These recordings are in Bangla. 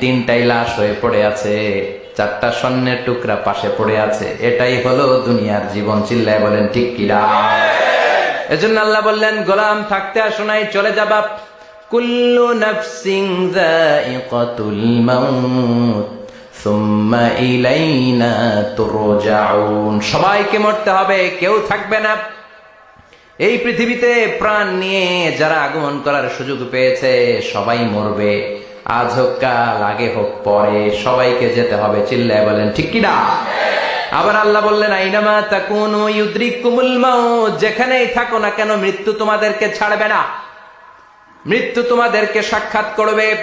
তিনটাই লাশ হয়ে পড়ে আছে, চারটা স্বর্ণের টুকরা পাশে পড়ে আছে। এটাই হলো দুনিয়ার জীবন, চিল্লায় বলেন, ঠিক কিরা এজন্য আল্লাহ বললেন, গোলাম, থাকতে আসো নাই, চলে যাবা কুল্লু নাফসিং মাউত ইলাইনা সবাইকে মরতে হবে, কেউ থাকবে না। এই পৃথিবীতে প্রাণ নিয়ে যারা আগমন করার সুযোগ পেয়েছে, সবাই মরবে। আজ হোক কাল, আগে হোক পরে, সবাইকে যেতে হবে, চিল্লায় বলেন, ঠিক কিনা? আবার আল্লাহ বললেন, আইনামা তাকুনু ইউদ্রিকুমুল মাউত, যেখানেই থাকো না কেন, মৃত্যু তোমাদেরকে ছাড়বে না। মৃত্যু তোমাদেরকে সাক্ষাৎ করবে,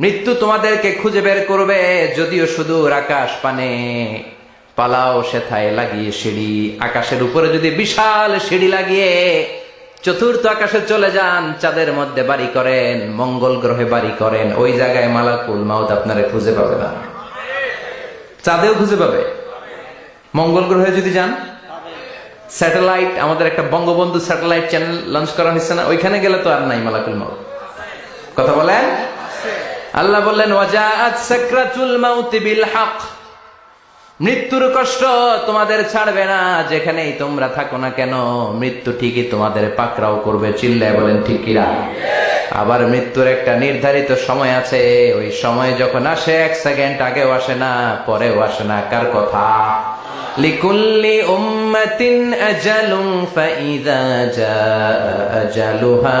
মৃত্যু তোমাদেরকে খুঁজে বের করবে, যদিও সুদূর আকাশ পানে। পালাও সেথায় লাগিয়ে সিঁড়ি, আকাশের উপরে যদি বিশাল সিঁড়ি লাগিয়ে চতুর্থ আকাশে চলে যান, চাঁদের মধ্যে বাড়ি করেন, মঙ্গল গ্রহে বাড়ি করেন, ওই জায়গায় মালাকুল মাউদ আপনারা খুঁজে পাবে না। চাঁদেও খুঁজে পাবে। মঙ্গল গ্রহে যদি যান, স্যাটেলাইট, আমাদের একটা বঙ্গবন্ধু স্যাটেলাইট চ্যানেল লঞ্চ করা হয়েছে না, ওইখানে গেলে তো আর নাই মালাকুল মাউদ কথা বলেন? আল্লাহ বললেন ওয়াজাআত সাকরাতুল মাউতি বিল হক। মৃত্যুর কষ্ট তোমাদের ছাড়বে না, যেখানেই তোমরা থাকো না কেন, মৃত্যু ঠিকই তোমাদের পাকরাও করবে, চিল্লায় বলেন ঠিকিরা আবার মৃত্যুর একটা নির্ধারিত সময় আছে, ওই সময় যখন আসে, এক সেকেন্ড আগেও আসে না, পরেও আসে না, কার কথা? লিকুল্লি উম্মাতিন আজালুম ফাইদা জা আজালুহা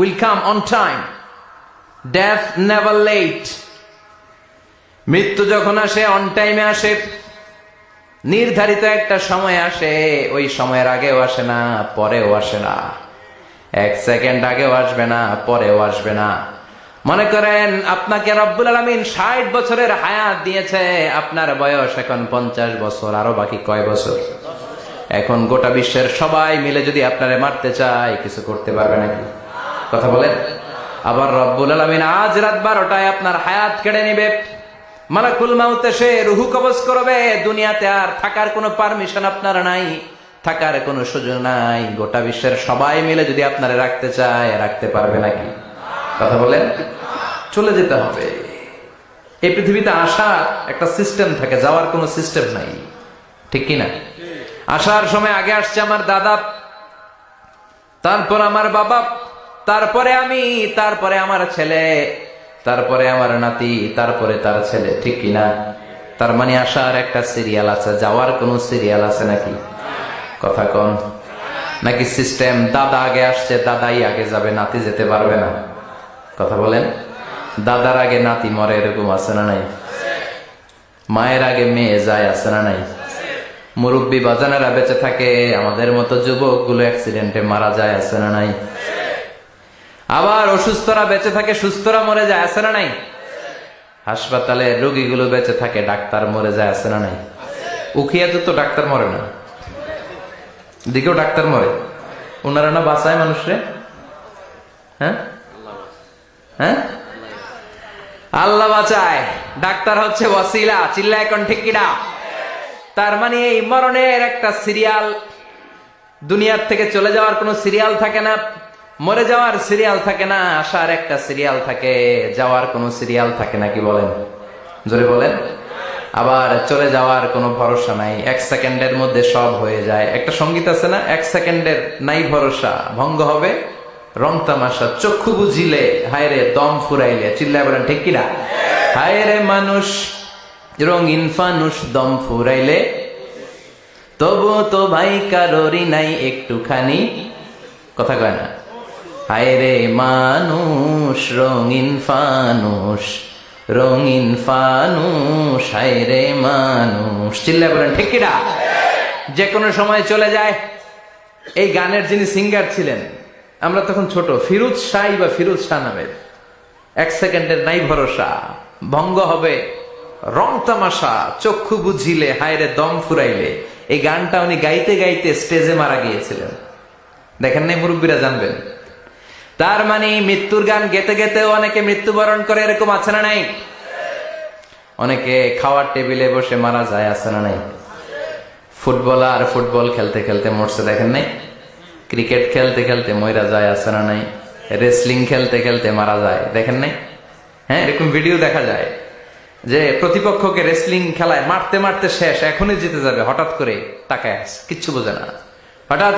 Will come on time. Death never late. মৃত্যু যখন আসে অন টাইমে আসে। নির্ধারিত একটা সময় আসে, ওই সময়ের আগেও আসে না, পরেও আসে না। এক সেকেন্ড আগেও আসবে না, পরেও আসবে না। মনে করেন, আপনাকে রব্বুল আলমিন ষাট বছরের হায়াত দিয়েছে, আপনার বয়স এখন পঞ্চাশ বছর, আরও বাকি কয় বছর? এখন গোটা বিশ্বের সবাই মিলে যদি আপনারে মারতে চায়, কিছু করতে পারবে নাকি? কথা বলেন আবার রব্বুল আলমিন আজ রাত বারোটায় আপনার হায়াত কেড়ে নিবে। মালাকুল মাউতে সে রুহু কবজ করবে। দুনিয়াতে আর থাকার কোনো পারমিশন আপনার নাই, থাকার কোনো সুযোগ নাই। গোটা বিশ্বের সবাই মিলে যদি আপনারা রাখতে চায়, রাখতে পারবে নাকি? কথা বলেন চলে যেতে হবে। এই পৃথিবীতে আসার একটা সিস্টেম থাকে, যাওয়ার কোনো সিস্টেম নাই। ঠিক কি না আসার সময় আগে আসছে আমার দাদা, তারপর আমার বাবা তারপরে আমি, তারপরে আমার ছেলে, তারপরে আমার নাতি, তারপরে তার ছেলে, ঠিক কিনা তার মানে আসার একটা সিরিয়াল আছে, যাওয়ার কোন সিরিয়াল আছে নাকি? কথা কন। নাকি সিস্টেম দাদা আগে আসছে, দাদাই আগে যাবে, নাতি যেতে পারবে না? কথা বলেন। দাদার আগে নাতি মরে, এরকম আছে না নাই? মায়ের আগে মেয়ে যায়, আছে না নাই? মুরব্বী বাজানেরা বেঁচে থাকে, আমাদের মতো যুবকগুলো অ্যাক্সিডেন্টে মারা যায়, আছে না নাই? আবার অসুস্থরা বেঁচে থাকে, সুস্থরা মরে যায়, আছে না নাই? হাসপাতালে রোগীগুলো বেঁচে থাকে, ডাক্তার মরে যায়, আছে না নাই? উখিয়াতে তো ডাক্তার মরে না। দিকেও ডাক্তার মরে। ওনারা না বাঁচায় মানুষরে? হ্যাঁ? হ্যাঁ? আল্লাহ বাঁচায়। ডাক্তার হচ্ছে ওয়াসিলা চিল্লা এখন ঠিক কিনা? তার মানে এই মরণের একটা সিরিয়াল দুনিয়ার থেকে চলে যাওয়ার কোনো সিরিয়াল থাকে না? মরে যাওয়ার সিরিয়াল থাকে না, আসার একটা সিরিয়াল থাকে, যাওয়ার কোনো সিরিয়াল থাকে না, কি বলেন? জোরে বলেন। আবার চলে যাওয়ার কোনো ভরসা নাই, এক সেকেন্ডের মধ্যে সব হয়ে যায়। একটা সংগীত আছে না, এক সেকেন্ডের নাই ভরসা, ভঙ্গ হবে, রং তামাশা, চক্ষু বুঝিলে হায় রে দম ফুরাইলে, চিল্লায় বলেন, ঠিক কিনা? হায় রে মানুষ, রঙিন ফানুষ দম ফুরাইলে, তবু তো ভাই কারোরই নাই একটুখানি। কথা কয় না। হায়রে মানুষ, রঙিন ফানুষ রঙিন ফানুষ, হায়রে মানুষ। চিল্লায় বলেন, ঠিক কিনা? যে কোনো সময় চলে যায়। এই গানের যিনি সিঙ্গার ছিলেন, আমরা তখন ছোট, ফিরুজ শাহ বা ফিরুজ শাহ নামের এক সেকেন্ডের নাই ভরসা, ভঙ্গ হবে, রং তামাশা, চক্ষু বুঝিলে, হায়রে দম ফুরাইলে। এই গানটা উনি গাইতে গাইতে স্টেজে মারা গিয়েছিলেন। দেখেন নাই মুরব্বীরা জানবেন। তার মানে মৃত্যুর গান গেতে গেতেও অনেকে মৃত্যুবরণ করে, এরকম আছে না নাই? অনেকে খাওয়ার টেবিলে বসে মারা যায়, আছে না নাই? ফুটবলার ফুটবল খেলতে খেলতে মরছে, দেখেন নাই? ক্রিকেট খেলতে খেলতে ময়রা যায়, আছে না নাই? রেসলিং খেলতে খেলতে মারা যায়, দেখেন নাই? হ্যাঁ এরকম ভিডিও দেখা যায় যে প্রতিপক্ষকে রেসলিং খেলায় মারতে মারতে শেষ, এখনই জিতে যাবে, হঠাৎ করে আসে কিচ্ছু বোঝে না। হঠাৎ